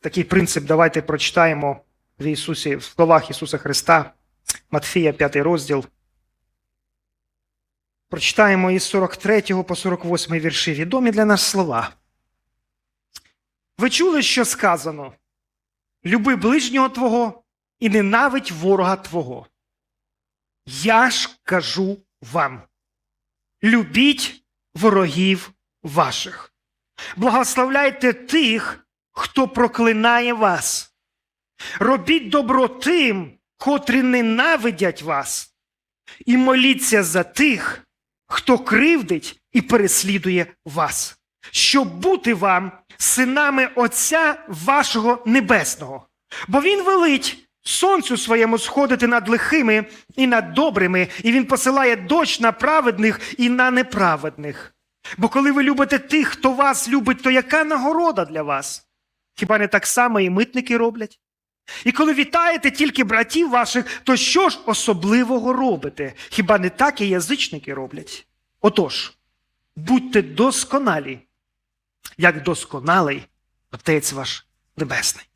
такий принцип давайте прочитаємо в Ісусі, в словах Ісуса Христа, Матфія, 5 розділ. Прочитаємо із 43 по 48 вірші. Відомі для нас слова. Ви чули, що сказано? Люби ближнього Твого і ненавидь ворога Твого. Я ж кажу вам: любіть ворогів ваших, благословляйте тих, хто проклинає вас. Робіть добро тим, котрі ненавидять вас, і моліться за тих, хто кривдить і переслідує вас, щоб бути вам синами Отця вашого Небесного. Бо Він велить сонцю своєму сходити над лихими і над добрими, і Він посилає дощ на праведних і на неправедних. Бо коли ви любите тих, хто вас любить, то яка нагорода для вас? Хіба не так само і митники роблять? І коли вітаєте тільки братів ваших, то що ж особливого робите? Хіба не так і язичники роблять? Отож, будьте досконалі, як досконалий Отець ваш Небесний.